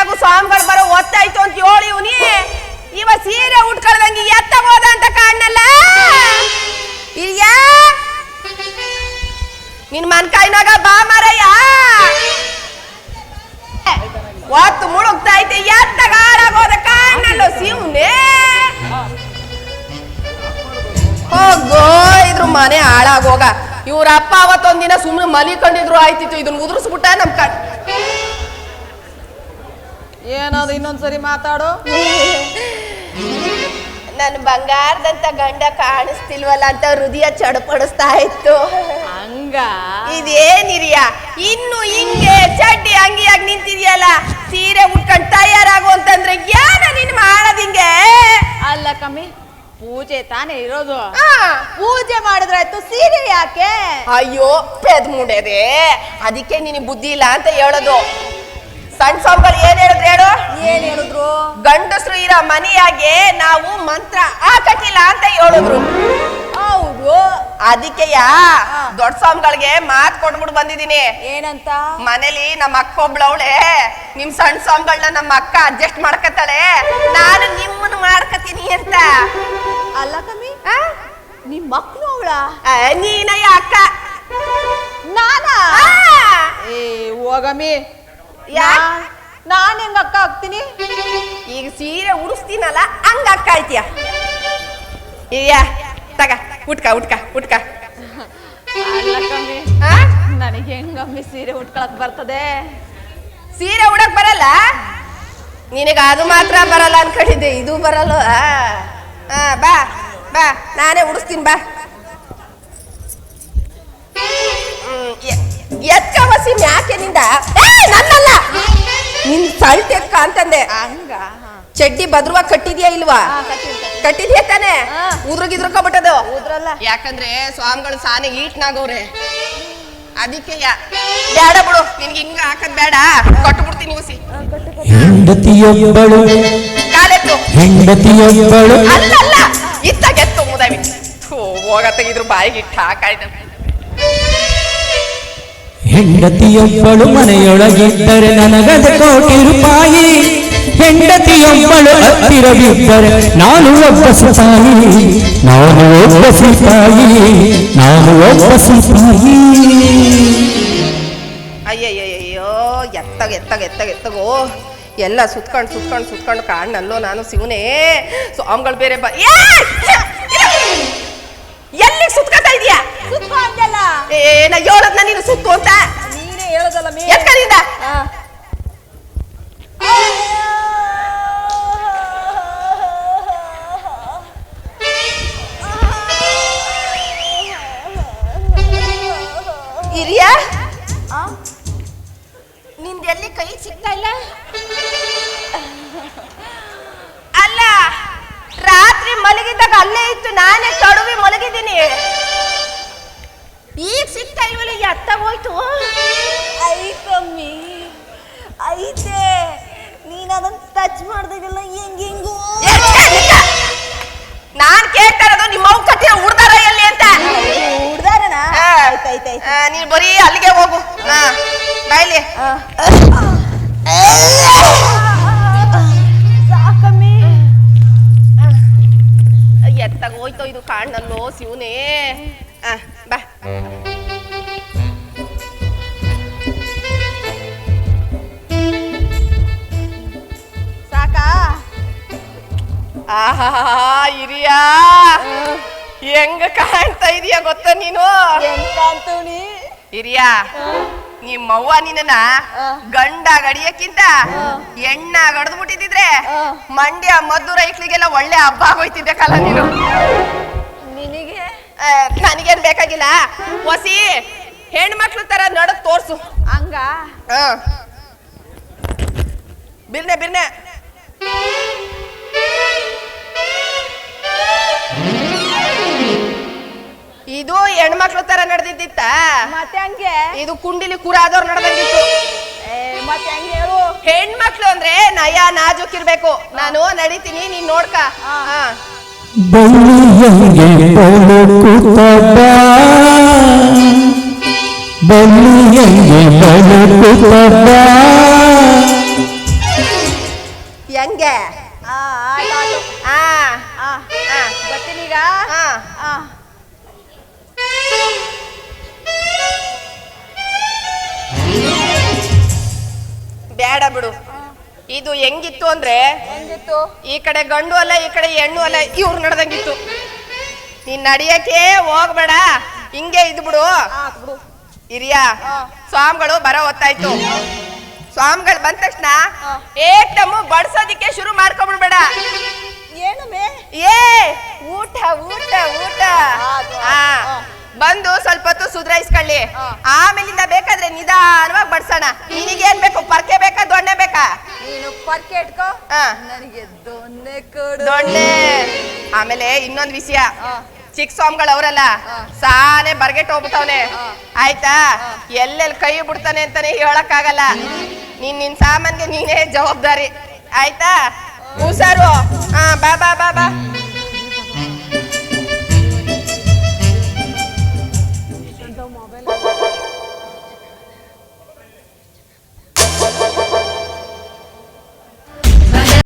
ತಯಾರಾಗು ಸ್ವಾಮಿಗಳು ಬರೋ ಒತ್ತಾಯ್ತು ಅಂತ ಹೇಳಿ ಇವನಿ ಇವ ಸೀರೆ ಉಟ್ಕೊಳ್ದಂಗೆ ಎತ್ತ ಹೋದ ಅಂತ ಕಾಣಲ್ಲ ಇಲ್ಯ? ನಿನ್ ಮನ್ಕಾಯಿನಾಗ ಬಾ ಮಾರಯ್ಯ. ಒತ್ತು ಮುಳುಗ್ತಾ ಐತೆ ಎತ್ತಗ ಹಾಳಾಗೋದ ಕಾಣಲ್ಲ ಶಿವನೇ ಹೋಗೋ ಇದ್ರ ಮನೆ ಹಾಳಾಗೋಗ. ಇವ್ರ ಅಪ್ಪ ಅವತ್ತೊಂದಿನ ಸುಮ್ಮನೆ ಮಲಿಕೊಂಡಿದ್ರು, ಆಯ್ತಿತ್ತು. ಇದನ್ನ ಉದುರಿಸ್ಬಿಟ್ಟ ನಮ್ ಕಣ್ ಏನದು ಇನ್ನೊಂದ್ಸರಿ ಮಾತಾಡು? ನನ್ ಬಂಗಾರದಂತ ಗಂಡ ಕಾಣಿಸ್ತಿಲ್ವಲ್ಲ ಅಂತ ಹೃದಯ ಚಡಪಡಿಸ್ತಾ ಇತ್ತು. ಹಂಗ? ಇದೇನಿರಿಯ ಇನ್ನು ಹಿಂಗೆ ಚಡ್ಡಿ ಅಂಗಿಯಾಗಿ ನಿಂತಿದ್ಯಲ್ಲ ಸೀರೆ ಉಟ್ಕೊಂಡ್ ತಯಾರಾಗು ಅಂತಂದ್ರೆ ಯಾರ ನೀನ್ ಮಾಡೋದ್ ಹಿಂಗೆ? ಅಲ್ಲ ಕಮ್ಮಿ ಪೂಜೆ ತಾನೇ ಇರೋದು. ಪೂಜೆ ಮಾಡಿದ್ರಾಯ್ತು ಸೀರೆ ಯಾಕೆ? ಅಯ್ಯೋ ಪೆದ್ ಮುಂಡೆದೆ. ಅದಕ್ಕೆ ನಿನಗೆ ಬುದ್ಧಿ ಇಲ್ಲ ಅಂತ ಹೇಳೋದು. ಸಣ್ಣ ಸ್ವಾಮಿಗಳು ಏನ್ ಹೇಳಿದ್ರು ಹೇಳು? ಏನ್ ಹೇಳಿದ್ರು? ಗಂಡಸರು ಇರೋ ಮನೆಯಾಗೆ ನಾವು ಮಂತ್ರ ಹಾಕಕ್ಕಿಲ್ಲ ಅಂತ ಹೇಳಿದ್ರು. ಹೌದು. ಅದಕ್ಕೆಯ? ದೊಡ್ಡ ಸ್ವಾಮಿಗಳಿಗೆ ಮಾತ್ ಕೊಟ್ಬಿಟ್ಟು ಬಂದಿದ್ದೀನಿ. ಏನಂತ? ಮನೇಲಿ ನಮ್ಮ ಅಕ್ಕ ಒಬ್ಳವಳೆ ನಿಮ್ ಸಣ್ಣ ಸ್ವಾಮಿಗಳನ್ನ ನಮ್ಮ ಅಕ್ಕ ಅಡ್ಜಸ್ಟ್ ಮಾಡ್ಕತ್ತಾಳೆ. ನಾನು ನಿಮ್ಮನ್ನ ಮಾಡ್ಕತೀನಿ ಅಂತ. ಅಲ್ಲ ಕಮ್ಮಿ? ನಿಮ್ ಮಕ್ಳು ಅವಳ? ನೀನಯ್ಯ ಅಕ್ಕ ನಾನಾ! ಏ ಹೋಗಮ್ಮಿ ಯಾಕ್? ನಾ- ನಾನ್ ಹೆಂಗ ಅಕ್ಕ ಆಗ್ತೀನಿ? ಈಗ ಸೀರೆ ಉಡಿಸ್ತೀನಲ್ಲ ಹಂಗ ಅಕ್ಕ ಆಯ್ತೀಯ? ಇಯ್ಯ ತಗ ಉಟ್ಕ ಉಟ್ಕ ಉಟ್ಕ? ನನಗೆ ಹೆಂಗಮ್ಮಿ ಸೀರೆ ಉಟ್ಕೊಳಕ್ ಬರ್ತದೆ? ಸೀರೆ ಉಡಕ್ ಬರಲ್ಲ? ನಿನಗ ಅದು ಮಾತ್ರ ಬರಲ್ಲ ಅನ್ಕೊಂಡಿದ್ದೆ ಇದು ಬರಲ್ಲ ಬಾ ಬಾ ನಾನೇ ಉಡಿಸ್ತೀನಿ ಬಾ. ಎತ್ಕ ಬಸಿ ಯಾಕೆ ನಿಂದ? ನಿನ್ ಸಲ್ಟ್ ಎಕ್ಕ ಅಂತಂದೆ. ಹಂಗ ಚಡ್ಡಿ ಭದ್ರವಾಗಿ ಕಟ್ಟಿದ್ಯಾ ಇಲ್ವಾ? ಕಟ್ಟಿದ್ಯಾ ತಾನೆ? ಹಾ. ಉದ್ರಗಿದ್ರಕೊಬಿಟ್ಟದು ಉದ್ರಲ್ಲ ಯಾಕಂದ್ರೆ ಸ್ವಾಮಿಗಳು ಸಾನೆ ಈಟ್ನಾಗವ್ರೆ. ಅದಕ್ಕೆ ಬೇಡ ಬಿಡು. ನಿನ್ಗೆ ಹಿಂಗ ಹಾಕದ್ ಬೇಡ ಕೊಟ್ಬಿಡ್ತೀನಿ ಉಸಿ. ಹೆಂಡತಿಯೊಬ್ಬಳು. ಕಾಲೆತ್ತು. ಹೆಂಡತಿಯೊಬ್ಬಳು. ಅಲ್ಲ ಅಲ್ಲ ಇತ್ತಾಗೆತ್ತು ಮುದಾವಿ. ಥೂ, ಹೋಗ ತೆಗಿದ್ರು ಬಾಯಿಗೆ ಇಟ್ಟು ಹಾಕಾಯ್ತು. ಹೆಂಡತಿಯೊಬ್ಬಳು ಮನೆಯೊಳಗಿದ್ದರೆ ನನಗದ ಕೋಟಿ ರೂಪಾಯಿ. ಹೆಂಡತಿಯೊಬ್ಬಳು ಹತ್ತಿರವಿದ್ದರೆ ನಾನು ಒಬ್ಬ ಸುತಾಯಿ ನಾನು ಒಬ್ಬ ಸುತಾಯಿ ನಾನು ಒಬ್ಬ ಸುತಾಯಿ ಅಯ್ಯಯ್ಯಯ್ಯೋ ಎತ್ತಗ ಎತ್ತಗ ಎತ್ತಗ, ಎತ್ತಗೋ. ಎಲ್ಲ ಸುತ್ಕೊಂಡು ಸುತ್ಕೊಂಡು ಸುತ್ಕೊಂಡು ಕಾಣಲ್ಲೋ ನಾನು ಶಿವನೇ ಸ್ವಾಮಿಗಳು ಬೇರೆ ಬ! ಎಲ್ಲಿ ಸುತ್ಕೋತಾ ಇದೀಯಾ ಸುತ್ತೋ ಅಂದಲ್ಲ ಏನ ಹೇಳದ್ನ ನೀನು ಸುತ್ತು ಅಂತ? ಹೇಳದಲ್ಲ ಮೇ. ಎತ್ಕರಿಂದ ಆ. ಹಿರಿಯ? ಆ? ನಿಂದೆಲ್ಲಿ ಕೈ ಸಿಗ್ತಾ ಇಲ್ಲ? ಅಲ್ಲ ರಾತ್ರಿ ಮಲಗಿದ್ದಾಗ ಅಲ್ಲೇ ಇತ್ತು ನಾನೇ ತಡುವಿ ಮಲಗಿದ್ದೀನಿ. ಈಗ ಸಿಗ್ತಾ ಇಲ್ವಲ್ಲ ಅತ್ತ ಹೋಯ್ತು. ಐತಮ್ಮಿ ಐತೆ ನೀನ್ ಅದನ್ನ ಟಚ್ ಮಾಡ್ದಾಗೆಲ್ಲ ಹೆಂಗ್ ಹೆಂಗೋ. ನಾನ್ ಕೇಳ್ತಾ ಇರೋದು ನಿಮ್ಮ ಅವ್ ಕಟ್ಟಿರೋ ಹುಡ್ದಾರ ಎಲ್ಲಿ ಅಂತ. ಹುಡ್ದಾರನ. ಆಯ್ತಾಯ್ತಾಯ್ತು ನೀನ್ ಬರೀ ಅಲ್ಲಿಗೆ ಹೋಗು. ಹಾ ಬಾಯ್ಲಿ. ಸಾಕಮ್ಮಿ. ಎತ್ತಾಗ ಹೋಯ್ತೋ ಇದು ಕಾಣಲ್ಲೋ ಶಿವನೇ. ಬಾ. ಸಾಕಾ? ಆಹಾ ಹಿರಿಯ ಹೆಂಗ ಕಾಣ್ತಾ ಇದೀಯ ಗೊತ್ತ ನೀನು? ಹೆಂಗ್ ಕಾಣ್ತವ್ನಿ ಹಿರಿಯ ನಿಮ್ಮವ್ವ ನಿನ್ನ ಗಂಡ ಗಡಿಯಕ್ಕಿಂತ ಎಣ್ಣ ಗಡ್ದು ಬಿಟ್ಟಿದ್ರೆ ಮಂಡ್ಯ ಮದ್ದು ರೈಕ್ಳಿಗೆಲ್ಲ ಒಳ್ಳೆ ಹಬ್ಬ ಆಗೋಯ್ತಿದ್ದೆ ಕಲ ನೀನು. ನನಗೇನ್ ಬೇಕಾಗಿಲ್ಲ. ಹೊಸಿ ಹೆಣ್ಮಕ್ಳು ತರ ನಡಕ್ ತೋರ್ಸು. ಹಂಗ. ಬಿರ್ನೆ ಬಿರ್ನೆ. ಇದು ಹೆಣ್ಮಕ್ಳು ತರ ನಡೆದಿದ್ದಿತ್ತ. ಮತ್ತೆ ಹಂಗೆ? ಇದು ಕುಂಡಿಲಿ ಕುರಾದವ್ರು ನಡೆದಂಗಿತ್ತು. ಏ, ಮತ್ತೆ ಹಂಗೆ ಹೇಳು? ಹೆಣ್ಮಕ್ಳು ಅಂದ್ರೆ ನಯ ನಾಜೂಕ್ ಇರ್ಬೇಕು. ನಾನು ನಡೀತೀನಿ ನೀನ್ ನೋಡ್ಕ. ಬಲ್ಲಿಯಂಗೆ ಬಳುಕುತ್ತ ಬಲ್ಲಿಯಂಗೆ ಬಳುಕುತ್ತ ಹೆಂಗೆ? ಬರ್ತೀನೀಗ? ಬೇಡ ಬಿಡು. ಇದು ಹೆಂಗಿತ್ತು ಅಂದ್ರೆ ಹೆಂಗಿತ್ತು? ಈ ಕಡೆ ಗಂಡು ಅಲ್ಲ ಈ ಕಡೆ ಹೆಣ್ಣು ಅಲ್ಲ ಇವ್ರು ನಡೆದಂಗಿತ್ತು. ನೀನ್ ನಡಿಯಕ್ಕೆ ಹೋಗ್ಬೇಡ. ಹಿಂಗೆ ಇದ್ ಬಿಡು. ಹಿರಿಯ ಸ್ವಾಮಿಗಳು ಬರೋ ಹೊತ್ತಾಯ್ತು. ಸ್ವಾಮಿಗಳು ಬಂದ ತಕ್ಷಣ ಏಟಮ್ಮು ಬಡ್ಸೋದಿಕ್ಕೆ ಶುರು ಮಾಡ್ಕೊಂಡ್ಬಿಡ್ಬೇಡ ಏನು ಮೇ? ಏ ಊಟ ಊಟ ಊಟ. ಹಾ. ಬಂದು ಸ್ವಲ್ಪ ಹೊತ್ತು ಸುಧಾರಿಸ್ಕೊಳ್ಳಿ. ಆಮೇಲಿಂದ ಬೇಕಾದ್ರೆ ನಿಧಾನವಾಗಿ ಬಡ್ಸೋಣ. ನಿನಗೇನ್ ಬೇಕು? ಪರ್ಕೆ ಬೇಕಾ? ದೊಣ್ಣೆ ಬೇಕಾ? ನೀನು ಪರ್ಕೆ ಇಟ್ಕೋ. ಹಾ. ನನಗೆ ದೊನ್ನೆ ಕೊಡು. ದೊಣ್ಣೆ. ಆಮೇಲೆ ಇನ್ನೊಂದ್ ವಿಷಯ. ಹಾ. ಚಿಕ್ಕ ಸ್ವಾಮಿಗಳು ಅವರಲ್ಲ ಹಾ. ಸಾನೆ ಬರ್ಗೆಟ್ ಹೋಗ್ಬಿಟ್ಟವ್ನೆ. ಹಾ. ಆಯ್ತಾ? ಎಲ್ಲೆಲ್ಲಿ ಕೈ ಬಿಡ್ತಾನೆ ಅಂತಾನೆ ಹೇಳಕ್ಕಾಗಲ್ಲ. ನೀನ್ ನಿನ್ ಸಾಮಾನ್ಗೆ ನೀನೇ ಜವಾಬ್ದಾರಿ. ಆಯ್ತಾ? ಹುಷಾರು. ಹಾ ಬಾ ಬಾ ಬಾ ಬಾ.